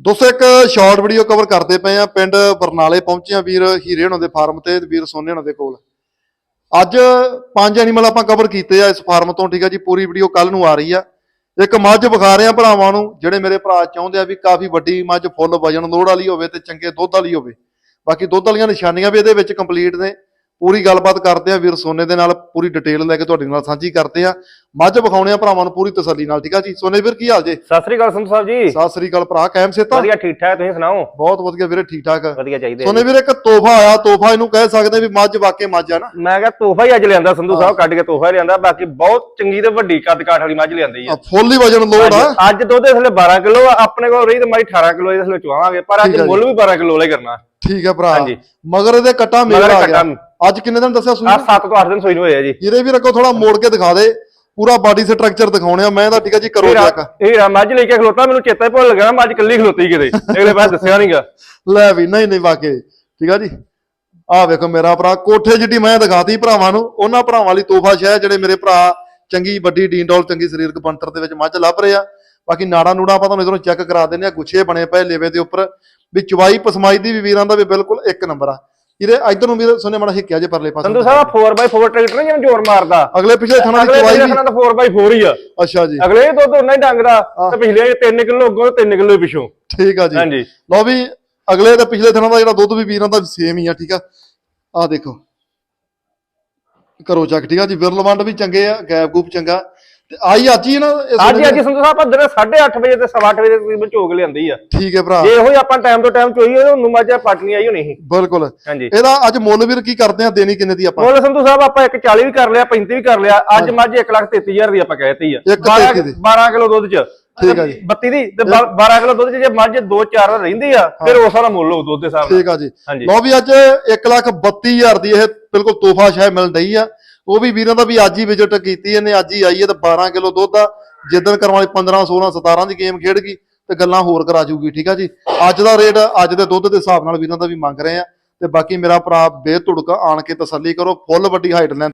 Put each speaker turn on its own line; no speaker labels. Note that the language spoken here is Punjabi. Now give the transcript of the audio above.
ਦੋਸਤੋ, ਇੱਕ ਸ਼ਾਰਟ ਵੀਡੀਓ ਕਵਰ ਕਰਦੇ ਪਏ ਆ ਪਿੰਡ ਬਰਨਾਲੇ ਪਹੁੰਚੇ ਆ ਵੀਰ ਹੀਰੇ ਹੁਣਾਂ ਦੇ ਫਾਰਮ ਤੇ ਤੇ ਵੀਰ ਸੋਨੇ ਹੁਣਾਂ ਦੇ ਕੋਲ। ਅੱਜ ਪੰਜ ਐਨੀਮਲ ਆਪਾਂ ਕਵਰ ਕੀਤੇ ਆ ਇਸ ਫਾਰਮ ਤੋਂ, ਠੀਕ ਆ ਜੀ? ਪੂਰੀ ਵੀਡੀਓ ਕੱਲ ਨੂੰ ਆ ਰਹੀ ਆ। ਇੱਕ ਮੱਝ ਵਿਖਾ ਰਹੇ ਆ ਭਰਾਵਾਂ ਨੂੰ, ਜਿਹੜੇ ਮੇਰੇ ਭਰਾ ਚਾਹੁੰਦੇ ਆ ਵੀ ਕਾਫੀ ਵੱਡੀ ਮੱਝ ਫੁੱਲ ਵਜਨ ਲੋੜ ਵਾਲੀ ਹੋਵੇ ਤੇ ਚੰਗੇ ਦੁੱਧ ਵਾਲੀ ਹੋਵੇ। ਬਾਕੀ ਦੁੱਧ ਵਾਲੀਆਂ ਨਿਸ਼ਾਨੀਆਂ ਵੀ ਇਹਦੇ ਵਿੱਚ ਕੰਪਲੀਟ ਨੇ। ਪੂਰੀ ਗੱਲਬਾਤ ਕਰਦੇ ਆ ਵੀਰ ਸੋਨੇ ਦੇ ਨਾਲ ਪੂਰੀ ਡਿਟੇਲ ਲੈ ਕੇ ਤੁਹਾਡੇ ਨਾਲ ਸਾਂਝੀ ਕਰਦੇ ਆ। ਮੱਝ ਵਿਖਾਉਣੇ ਆ ਭਰਾਵਾਂ ਨੂੰ ਪੂਰੀ ਤਸੱਲੀ ਨਾਲ ਠੀਕ ਆ ਜੀ? ਸੋਨੇ ਵੀਰ ਕੀ ਹਾਲ ਜੇ?
ਸਤਿ ਸ੍ਰੀ ਅਕਾਲ ਸੰਧੂ ਸਾਹਿਬ ਜੀ।
ਸਤਿ ਸ੍ਰੀ ਅਕਾਲ ਭਰਾ ਕਾਇਮ ਸੇਤਾ?
ਵਧੀਆ ਠੀਕ ਠਾਕ ਤੁਸੀਂ ਸੁਣਾਓ?
ਬਹੁਤ ਵਧੀਆ ਵੀਰੇ ਠੀਕ ਠਾਕ।
ਵਧੀਆ ਚਾਹੀਦੇ
ਸੋਨੇ ਵੀਰੇ ਇੱਕ ਤੋਹਫਾ ਆਇਆ ਤੋਹਫਾ ਇਹਨੂੰ ਕਹਿ ਸਕਦੇ ਵੀ ਮੱਝ ਵਾਕੇ ਮੱਝ ਆ ਨਾ।
ਮੈਂ ਕਿਹਾ ਤੋਹਫਾ ਹੀ ਅੱਜ ਲਿਆਂਦਾ ਸੰਧੂ ਸਾਹਿਬ ਕੱਢ ਕੇ ਤੋਹਫਾ ਲਿਆਂਦਾ ਬਾਕੀ ਬਹੁਤ ਚੰਗੀ ਤੇ ਵੱਡੀ ਕੱਦ ਕਾਠ ਵਾਲੀ ਮੱਝ ਲਿਆਂਦੀ ਆ।
ਫੁੱਲ ਹੀ ਵਜਨ ਲੋੜ ਆ।
ਅੱਜ- ਦੁੱਧ ਇਸ ਵੇਲੇ 12 ਕਿਲੋ ਆ ਆਪਣੇ ਕੋਲ ਰਹੀ ਤੇ ਮਾਈ 18 ਕਿਲੋ ਇਸ ਵੇਲੇ ਚੁਆਵਾਂਗੇ ਪਰ ਅੱਜ। ਮੁੱਲ ਵੀ 12 ਕਿਲੋ ਲੈ ਕਰਨਾ।
ਠੀਕ ਹੈ ਭਰਾ।
ਹਾਂਜੀ।
ਮਗਰ ਇਹਦੇ ਕੱਟਾ ਮੇਲ
ਮਗਰ
ਆ ਗਿਆ।
ਕੱਟਾ।
ਅੱਜ ਕਿੰਨੇ ਦਿਨ ਦੱਸਿਆ ਸੂਈ
ਆ
ਨੂੰ?
7 ਤੋਂ 8 ਦਿਨ ਸੋਈ ਨੂੰ ਹੋਏ ਆ ਜੀ।
ਇਹਦੇ ਵੀ ਰੱਖੋ ਥੋੜਾ ਮੋੜ ਕੇ ਦਿਖਾ ਦੇ। ਪੂਰਾ ਬਾਡੀ ਸਟਰਕਚਰ ਦਿਖਾਉਣੇ ਆ। ਮੈਂ ਤਾਂ ਠੀਕ ਹੈ ਜੀ ਕਰੋ ਚੈੱਕ
ਇਹ ਰਾ ਮੱਝ ਲੈ ਕੇ ਖਲੋਤਾ ਮੈਨੂੰ ਚੇਤਾ ਹੀ ਭੁੱਲ ਗਿਆ ਮੱਝ ਕੱਲੀ ਖਲੋਤੀ ਕਿਤੇ। ਅਗਲੇ ਪਾਸੇ ਦੱਸਿਆ ਨਹੀਂਗਾ
ਲੈ ਵੀ ਨਹੀਂ ਨਹੀਂ ਵਾਕੇ ਠੀਕ ਆ ਜੀ। ਆਹ ਵੇਖੋ ਮੇਰਾ ਭਰਾ ਕੋਠੇ ਜਿੱਡੀ ਮੈਂ ਦਿਖਾਤੀ ਭਰਾਵਾਂ ਨੂੰ ਉਹਨਾਂ ਭਰਾਵਾਂ ਲਈ ਤੋਹਫਾ ਸ਼ਹਿ ਜਿਹੜੇ ਮੇਰੇ ਭਰਾ ਚੰਗੀ ਵੱਡੀ ਡੀਨਡੋਲ ਚੰਗੀ ਸਰੀਰਕ ਬੰਟਰ ਦੇ ਵਿੱਚ ਮੱਝ ਲੱਭ ਰਹੇ ਆ। ਬਾਕੀ ਨਾੜਾ ਨੂੜਾ ਆਪਾਂ ਤੁਹਾਨੂੰ ਇਧਰੋਂ ਚੈੱਕ ਕਰਾ ਦਿੰਦੇ ਆ ਗੁੱਛੇ ਬਣੇ ਪਏ ਲੇਵੇ ਦੇ ਉੱਪਰ। ਵੀ ਚਵਾਈ ਪਸਮਾਈ ਦੀ ਵੀ ਵੀਰਾਂ ਦਾ ਵੀ ਬਿਲਕੁਲ ਇੱਕ ਨੰਬਰ ਆ। ਇਹਦੇ ਇਧਰ ਨੂੰ ਵੀਰ ਸੁਣੇ ਮੜਾ ਹਿੱਕਿਆ ਜੇ ਪਰਲੇ ਪਾਸੇ
ਸੰਧੂ ਸਾਹਿਬ 4x4 ਟਰੈਕਟਰ ਨੀ ਜਿਵੇਂ ਜ਼ੋਰ ਮਾਰਦਾ।
ਅਗਲੇ ਪਿਛਲੇ ਥਾਣਾ ਦੀ ਚਵਾਈ ਵੀ
ਦਾ 4x4 ਹੀ ਆ।
ਅੱਛਾ ਜੀ।
ਅਗਲੇ ਦੁੱਧ ਉਹਨਾਂ ਹੀ ਡੰਗਦਾ ਤੇ ਪਿਛਲੇ 3 ਕਿਲੋ ਅੱਗੋਂ 3 ਕਿਲੋ ਪਿਛੋਂ।
ਠੀਕ ਆ ਜੀ।
ਹਾਂਜੀ।
ਲਓ ਵੀ ਅਗਲੇ ਤੇ ਪਿਛਲੇ ਦਿਨਾਂ ਦਾ ਜਿਹੜਾ ਦੁੱਧ ਵੀ ਵੀਰਾਂ ਦਾ ਸੇਮ ਹੀ ਆ ਠੀਕ ਆ। ਆ ਦੇਖੋ। ਕਰੋ ਚੱਕ ਠੀਕ ਆ ਜੀ। ਵਿਰਲਵੰਡ ਵੀ ਚੰਗੇ ਆ ਗੈਪ ਗੂਪ ਚੰਗਾ। ਤੇ ਆਈ ਅੱਜ ਹੀ ਨਾ ਇਹ
ਅੱਜ ਅੱਜ ਸੰਧੂ ਸਾਹਿਬ ਆਪਾਂ ਦਿਨੇ 8:30 ਵਜੇ ਤੇ 8:30 ਵਜੇ ਤਕਰੀਬਨ ਝੋਕ ਲਿਆਂਦੀ ਆ।
ਠੀਕ ਹੈ ਭਰਾ।
ਜੇ ਇਹੋ ਹੀ ਆਪਾਂ ਟਾਈਮ ਤੋਂ ਟਾਈਮ ਚੋਈਏ ਉਹਨੂੰ ਮੱਝ ਪਟਣੀ ਆਈ ਹੋਣੀ ਸੀ।
ਬਿਲਕੁਲ।
ਹਾਂਜੀ।
ਇਹਦਾ ਅੱਜ ਮੁੱਲ ਵੀਰ ਕੀ ਕਰਦੇ ਆ? ਦੇਣੀ ਕਿੰਨੇ ਦੀ ਆਪਾਂ?
ਮੁੱਲ ਸੰਧੂ ਸਾਹਿਬ ਆਪਾਂ 140 ਵੀ ਕਰ ਲਿਆ 35 ਵੀ ਕਰ ਲਿਆ। ਅੱਜ ਮੱਝ 1,33,000 ਦੀ ਆਪਾਂ ਕਹਿਤੀ ਆ।
ਇੱਕ ਤੇਤੀ ਦੀ।
12 ਕਿਲੋ ਦੁੱਧ ਚ।
ਠੀਕ ਆ ਜੀ।
32 ਦੀ ਤੇ 12 ਕਿਲੋ ਦੁੱਧ ਚ ਜੇ ਮੱਝ 2-4 ਰਹਿੰਦੀ ਆ ਫਿਰ ਉਸ ਵਾਲਾ ਮੁੱਲ ਹੋਊ ਦੁੱਧ ਦੇ ਹਿਸਾਬ ਨਾਲ।
ਠੀਕ ਆ ਜੀ। ਲਓ ਵੀ ਅੱਜ 132000 ਦੀ ਇਹ ਬਿਲਕੁਲ ਤੋਹਫਾ ਸ਼ਾਇ ਮਿਲ ਰਹੀ ਆ। ਉਹ ਵੀ ਵੀਰਾਂ ਦਾ ਵੀ ਅੱਜ ਹੀ ਵਿਜ਼ਿਟ ਕੀਤੀ, ਇਹਨੇ ਅੱਜ ਹੀ ਆਈ ਹੈ ਤੇ 12 ਕਿਲੋ ਦੁੱਧ ਆ। ਜਿੱਦਣ ਕਰਨ ਵਾਲੀ 15 16 17 ਦੀ ਗੇਮ ਖੇਡ ਗਈ ਤੇ ਗੱਲਾਂ ਹੋਰ ਕਰਾ ਜੂਗੀ, ਠੀਕ ਆ ਜੀ? ਅੱਜ ਦਾ ਰੇਟ ਅੱਜ ਦੇ ਦੁੱਧ ਦੇ ਹਿਸਾਬ ਨਾਲ ਵੀਰਾਂ ਦਾ ਵੀ ਮੰਗ ਰਹੇ ਆ। ਤੇ ਬਾਕੀ ਮੇਰਾ ਭਰਾ ਬੇਤੁੜਕ ਆਣ ਕੇ ਤਸੱਲੀ ਕਰੋ, ਫੁੱਲ ਵੱਡੀ ਹਾਈਟ ਲੈਂਥ